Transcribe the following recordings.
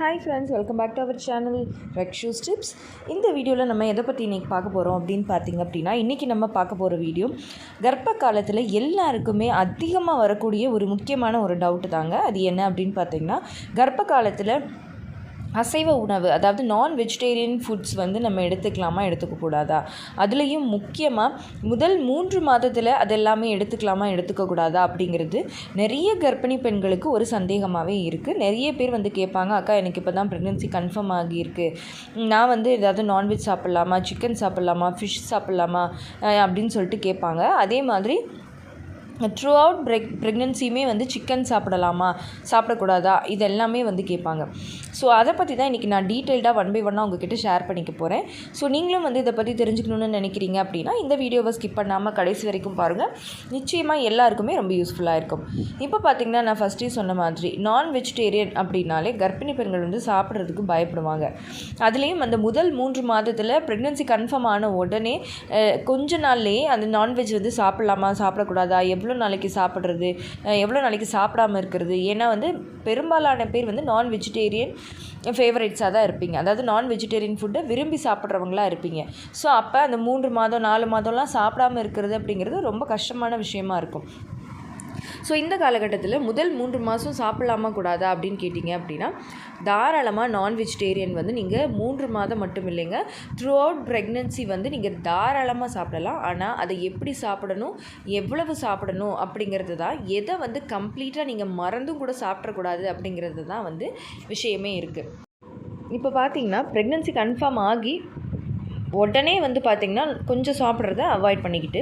Hi friends welcome back to our channel ரெக் ஸ்டிப்ஸ் இந்த வீடியோவில் நம்ம எதை பற்றி இன்றைக்கி பார்க்க போகிறோம் அப்படின்னு பார்த்தீங்க அப்படின்னா இன்றைக்கி நம்ம பார்க்க போகிற வீடியோ கர்ப்ப காலத்தில் எல்லாருக்குமே அதிகமாக வரக்கூடிய ஒரு முக்கியமான ஒரு டவுட்டு தாங்க. அது என்ன அப்படின்னு பார்த்தீங்கன்னா கர்ப்ப காலத்தில் அசைவ உணவு அதாவது நான் வெஜிடேரியன் ஃபுட்ஸ் வந்து நம்ம எடுத்துக்கலாமா எடுத்துக்கக்கூடாதா? அதுலேயும் முக்கியமாக முதல் மூன்று மாதத்தில் அதெல்லாமே எடுத்துக்கலாமா எடுத்துக்கக்கூடாதா அப்படிங்கிறது நிறைய கர்ப்பிணி பெண்களுக்கு ஒரு சந்தேகமாகவே இருக்குது நிறைய பேர் வந்து கேட்பாங்க அக்கா எனக்கு இப்போ தான் ப்ரெக்னென்சி கன்ஃபார்ம் ஆகியிருக்கு. நான் வந்து ஏதாவது நான்வெஜ் சாப்பிட்லாமா சிக்கன் சாப்பிட்லாமா ஃபிஷ் சாப்பிட்லாமா? அப்படின்னு சொல்லிட்டு கேட்பாங்க. அதே மாதிரி த்ரூ அவுட் ப்ரெக் ப்ரெக்னென்சியுமே வந்து சிக்கன் சாப்பிடலாமா? சாப்பிடக்கூடாதா? இது எல்லாமே வந்து கேட்பாங்க. ஸோ அதை பற்றி தான் இன்றைக்கி நான் டீட்டெயில்டாக ஒன் பை ஒன்னாக உங்ககிட்ட ஷேர் பண்ணிக்க போகிறேன் ஸோ நீங்களும் வந்து இதை பற்றி தெரிஞ்சுக்கணுன்னு நினைக்கிறீங்க அப்படின்னா இந்த வீடியோவை ஸ்கிப் பண்ணாமல் கடைசி வரைக்கும் பாருங்கள் நிச்சயமாக எல்லாருக்குமே ரொம்ப யூஸ்ஃபுல்லாக இருக்கும். இப்போ பார்த்தீங்கன்னா நான் ஃபஸ்ட்டே சொன்ன மாதிரி நான் வெஜிடேரியன் அப்படின்னாலே கர்ப்பிணி பெண்கள் வந்து சாப்பிட்றதுக்கு பயப்படுவாங்க. அதுலேயும் அந்த முதல் மூன்று மாதத்தில் ப்ரெக்னென்சி கன்ஃபார்ம் ஆன உடனே கொஞ்ச நாள்லேயே அந்த நான்வெஜ் வந்து சாப்பிட்லாமா சாப்பிடக்கூடாதா? எவ்வளோ எவ்வளோ நாளைக்கு சாப்பிட்றது எவ்வளோ நாளைக்கு சாப்பிடாம இருக்கிறது? ஏன்னா வந்து பெரும்பாலான பேர் வந்து நான் வெஜிடேரியன் ஃபேவரேட்ஸாக தான் இருப்பீங்க. அதாவது நான் வெஜிடேரியன் ஃபுட்டை விரும்பி சாப்பிட்றவங்களா இருப்பீங்க. ஸோ அப்போ அந்த மூன்று மாதம் நாலு மாதம்லாம் சாப்பிடாம இருக்கிறது அப்படிங்கிறது ரொம்ப கஷ்டமான விஷயமா இருக்கும். ஸோ இந்த காலகட்டத்தில் முதல் மூன்று மாதம் சாப்பிடலாமா கூடாதா அப்படின்னு கேட்டிங்க அப்படின்னா தாராளமாக நான் வெஜிடேரியன் வந்து நீங்கள் மூன்று மாதம் மட்டும் இல்லைங்க த்ரூ அவுட் ப்ரெக்னென்சி வந்து நீங்கள் தாராளமாக சாப்பிடலாம். ஆனால் அதை எப்படி சாப்பிடணும் எவ்வளவு சாப்பிடணும் அப்படிங்கிறது தான் எதை வந்து கம்ப்ளீட்டாக நீங்கள் மறந்தும் கூட சாப்பிடக்கூடாது அப்படிங்கிறது தான் வந்து விஷயமே இருக்குது இப்போ பார்த்தீங்கன்னா ப்ரெக்னென்சி கன்ஃபார்ம் ஆகி உடனே வந்து பார்த்திங்கன்னா கொஞ்சம் சாப்பிட்றத அவாய்ட் பண்ணிக்கிட்டு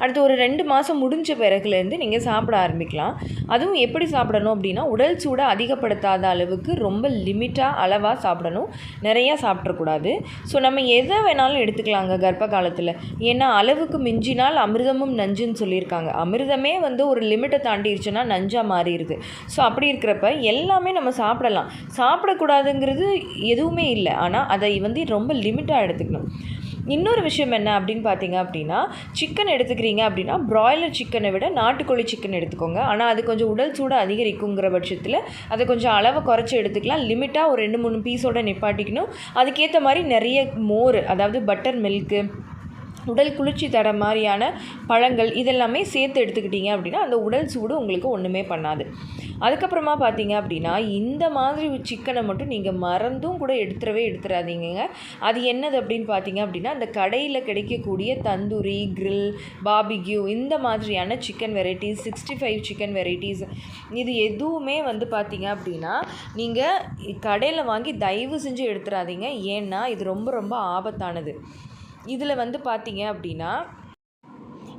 அடுத்து ஒரு ரெண்டு மாதம் முடிஞ்ச பிறகுலேருந்து நீங்கள் சாப்பிட ஆரம்பிக்கலாம். அதுவும் எப்படி சாப்பிடணும் அப்படின்னா உடல் சூடை அதிகப்படுத்தாத அளவுக்கு ரொம்ப லிமிட்டாக அளவாக சாப்பிடணும். நிறையா சாப்பிடக்கூடாது. ஸோ நம்ம எதை வேணாலும் எடுத்துக்கலாங்க கர்ப்ப காலத்தில் ஏன்னா அளவுக்கு மிஞ்சினால் அமிர்தமும் நஞ்சுன்னு சொல்லியிருக்காங்க. அமிர்தமே வந்து ஒரு லிமிட்டை தாண்டிடுச்சுன்னா நஞ்சாக மாறிடுது. ஸோ அப்படி இருக்கிறப்ப எல்லாமே நம்ம சாப்பிடலாம். சாப்பிடக்கூடாதுங்கிறது எதுவுமே இல்லை. ஆனால் அதை வந்து ரொம்ப லிமிட்டாக எடுத்துக்கணும். இன்னொரு விஷயம் என்ன அப்படின்னு பார்த்தீங்க அப்படின்னா சிக்கன் எடுத்துக்கிறீங்க அப்படின்னா ப்ராய்லர் சிக்கனை விட நாட்டுக்கோழி சிக்கன் எடுத்துக்கோங்க. ஆனால் அது கொஞ்சம் உடல் சூடு அதிகரிக்குங்கிற பட்சத்தில் அதை கொஞ்சம் அளவை குறைச்சி எடுத்துக்கலாம். லிமிட்டாக ஒரு ரெண்டு மூணு பீஸோட நிப்பாட்டிக்கணும். அதுக்கேற்ற மாதிரி நிறைய மோர் அதாவது பட்டர் மில்க்கு உடல் குளிர்ச்சி தர மாதிரியான பழங்கள் இதெல்லாமே சேர்த்து எடுத்துக்கிட்டீங்க அப்படின்னா அந்த உடல் சூடு உங்களுக்கு ஒன்றுமே பண்ணாது. அதுக்கப்புறமா பார்த்தீங்க அப்படின்னா இந்த மாதிரி சிக்கனை மட்டும் நீங்கள் மறந்தும் கூட எடுத்துடவே எடுத்துடாதீங்க அது என்னது அப்படின்னு பார்த்தீங்க அப்படின்னா அந்த கடையில் கிடைக்கக்கூடிய தந்தூரி கிரில் பாபிக்யூ இந்த மாதிரியான chicken varieties sixty five chicken varieties இது எதுவுமே வந்து பார்த்தீங்க அப்படின்னா நீங்கள் கடையில் வாங்கி தயவு செஞ்சு எடுத்துடாதீங்க. ஏன்னா இது ரொம்ப ரொம்ப ஆபத்தானது. இதில் வந்து பார்த்தீங்க அப்படின்னா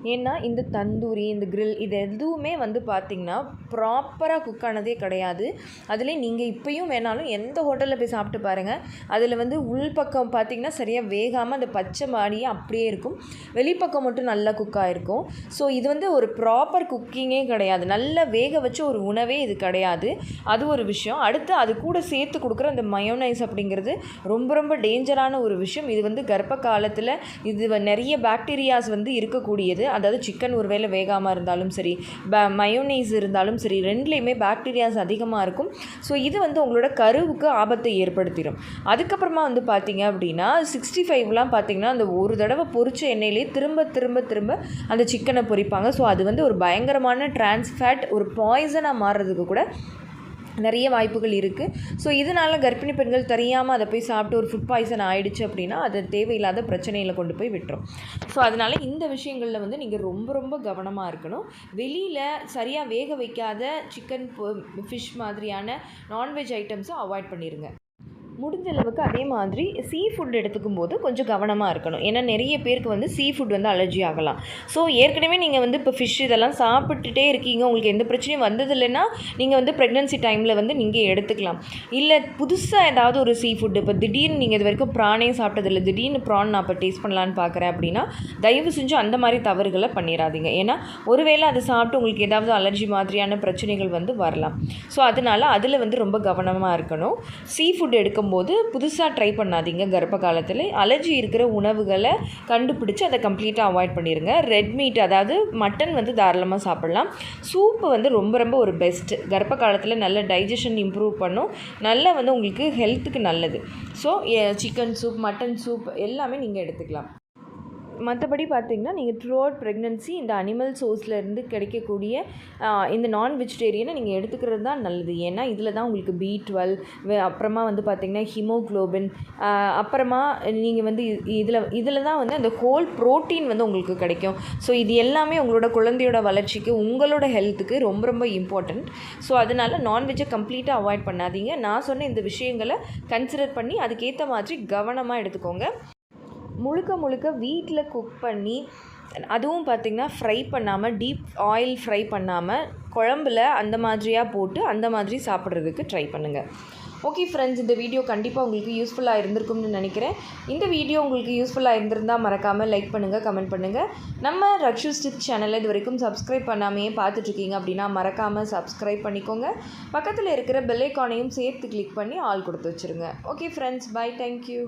ஏன்னா இந்த தந்தூரி இந்த கிரில் இது எதுவுமே வந்து பார்த்திங்கன்னா ப்ராப்பராக குக் ஆனதே கிடையாது. அதில் நீங்கள் இப்போயும் வேணாலும் எந்த ஹோட்டலில் போய் சாப்பிட்டு பாருங்கள் அதில் வந்து உள்பக்கம் பார்த்திங்கன்னா சரியாக வேகாமல் அந்த பச்சை மாடியே அப்படியே இருக்கும். வெளிப்பக்கம் மட்டும் நல்லா குக் ஆகிருக்கும் ஸோ இது வந்து ஒரு ப்ராப்பர் குக்கிங்கே கிடையாது. நல்லா வேக வச்ச ஒரு உணவே இது கிடையாது. அது ஒரு விஷயம். அடுத்து அது கூட சேர்த்து கொடுக்குற அந்த மயோனைஸ் அப்படிங்கிறது ரொம்ப ரொம்ப டேஞ்சரான ஒரு விஷயம். இது வந்து கர்ப்ப காலத்தில் இது வ- நிறைய பாக்டீரியாஸ் வந்து இருக்கக்கூடியது. அதாவது சிக்கன் ஒருவேளை வேகாமல் இருந்தாலும் சரி ப மயோனைஸ் இருந்தாலும் சரி ரெண்டுலேயுமே பாக்டீரியாஸ் அதிகமாக இருக்கும். ஸோ இது வந்து உங்களோட கருவுக்கு ஆபத்தை ஏற்படுத்திடும் அதுக்கப்புறமா வந்து பார்த்தீங்க அப்படின்னா சிக்ஸ்டி ஃபைவ்லாம் பார்த்தீங்கன்னா அந்த ஒரு தடவை பொறிச்ச எண்ணெயிலே திரும்ப திரும்ப திரும்ப அந்த சிக்கனை பொரிப்பாங்க. ஸோ அது வந்து ஒரு பயங்கரமான டிரான்ஸ்ஃபேட் ஒரு பாய்சனாக மாறுறதுக்கு கூட நிறைய வாய்ப்புகள் இருக்குது ஸோ இதனால் கர்ப்பிணி பெண்கள் தெரியாமல் அதை போய் சாப்பிட்டு ஒரு ஃபுட் பாய்சன் ஆகிடுச்சு அப்படின்னா அது தேவையில்லாத பிரச்சனையில் கொண்டு போய் விட்டுரும். ஸோ அதனால் இந்த விஷயங்களில் வந்து நீங்கள் ரொம்ப ரொம்ப கவனமாக இருக்கணும். வெளியில் சரியாக வேக வைக்காத சிக்கன் ஃபிஷ் மாதிரியான நான்வெஜ் ஐட்டம்ஸும் அவாய்ட் பண்ணிடுங்க முடிஞ்ச அளவுக்கு அதே மாதிரி சீ ஃபுட் எடுத்துக்கும் போது கொஞ்சம் கவனமாக இருக்கணும். ஏன்னா நிறைய பேருக்கு வந்து சீ ஃபுட் வந்து அலர்ஜி ஆகலாம். ஸோ ஏற்கனவே நீங்கள் வந்து இப்போ ஃபிஷ் இதெல்லாம் சாப்பிட்டுட்டே இருக்கீங்க. உங்களுக்கு எந்த பிரச்சனையும் வந்தது இல்லைன்னா நீங்கள் வந்து ப்ரெக்னன்சி டைமில் வந்து நீங்கள் எடுத்துக்கலாம். இல்லை புதுசாக ஏதாவது ஒரு சீ ஃபுட் இப்போ திடீர்னு நீங்கள் இது வரைக்கும் ப்ரானே சாப்பிட்டதில்ல. திடீர்னு ப்ரான் நான் இப்போ டேஸ்ட் பண்ணலான்னு பார்க்குறேன் அப்படின்னா தயவு செஞ்சு அந்த மாதிரி தவறுகளை பண்ணிடாதீங்க ஏன்னா ஒருவேளை அதை சாப்பிட்டு உங்களுக்கு ஏதாவது அலர்ஜி மாதிரியான பிரச்சனைகள் வந்து வரலாம். ஸோ அதனால் அதில் வந்து ரொம்ப கவனமாக இருக்கணும். சீ ஃபுட் எடுக்கும் இருக்கும்போது புதுசாக ட்ரை பண்ணாதீங்க கர்ப்ப காலத்தில் அலர்ஜி இருக்கிற உணவுகளை கண்டுபிடிச்சி அதை கம்ப்ளீட்டாக அவாய்ட் பண்ணிடுங்க ரெட் மீட் அதாவது மட்டன் வந்து தாராளமாக சாப்பிட்லாம். சூப்பு வந்து ரொம்ப ரொம்ப ஒரு பெஸ்ட்டு கர்ப்ப காலத்தில் நல்ல டைஜஷன் இம்ப்ரூவ் பண்ணும். நல்லா வந்து உங்களுக்கு ஹெல்த்துக்கு நல்லது. So chicken soup mutton soup எல்லாமே நீங்கள் எடுத்துக்கலாம். மற்றபடி பார்த்தீங்கன்னா நீங்கள் த்ரூ அவுட் ப்ரெக்னென்சி இந்த அனிமல் சோர்ஸ்லேருந்து கிடைக்கக்கூடிய இந்த நான் வெஜிடேரியனை நீங்கள் எடுத்துக்கிறது தான் நல்லது. ஏன்னா இதில் தான் உங்களுக்கு பி டுவெல் அப்புறமா வந்து பார்த்திங்கன்னா ஹிமோக்ளோபின் அப்புறமா நீங்கள் வந்து இதில் இதில் தான் வந்து அந்த ஹோல் ப்ரோட்டீன் வந்து உங்களுக்கு கிடைக்கும். ஸோ இது எல்லாமே உங்களோட குழந்தையோட வளர்ச்சிக்கு உங்களோட ஹெல்த்துக்கு ரொம்ப ரொம்ப இம்பார்ட்டண்ட் ஸோ அதனால் நான்வெஜ்ஜை கம்ப்ளீட்டாக அவாய்ட் பண்ணாதீங்க. நான் சொன்ன இந்த விஷயங்களை கன்சிடர் பண்ணி அதுக்கேற்ற மாதிரி கவனமாக எடுத்துக்கோங்க. முழுக்க முழுக்க வீட்டில் குக் பண்ணி அதுவும் பார்த்திங்கன்னா ஃப்ரை பண்ணாமல் டீப் ஆயில் ஃப்ரை பண்ணாமல் குழம்புல அந்த மாதிரியாக போட்டு அந்த மாதிரி சாப்பிட்றதுக்கு ட்ரை பண்ணுங்கள் ஓகே ஃப்ரெண்ட்ஸ் இந்த வீடியோ கண்டிப்பாக உங்களுக்கு யூஸ்ஃபுல்லாக இருந்திருக்கும்னு நினைக்கிறேன். இந்த வீடியோ உங்களுக்கு யூஸ்ஃபுல்லாக இருந்திருந்தால் மறக்காமல் லைக் பண்ணுங்கள் கமெண்ட் பண்ணுங்கள் நம்ம ரக்ஷு ஸ்டிச் சேனலை இது வரைக்கும் சப்ஸ்கிரைப் பண்ணாமையே பார்த்துட்ருக்கீங்க அப்படின்னா மறக்காமல் சப்ஸ்கிரைப் பண்ணிக்கோங்க. பக்கத்தில் இருக்கிற பெல் ஐக்கானையும் சேர்த்து கிளிக் பண்ணி ஆல் கொடுத்து வச்சுருங்க. Okay friends by thank you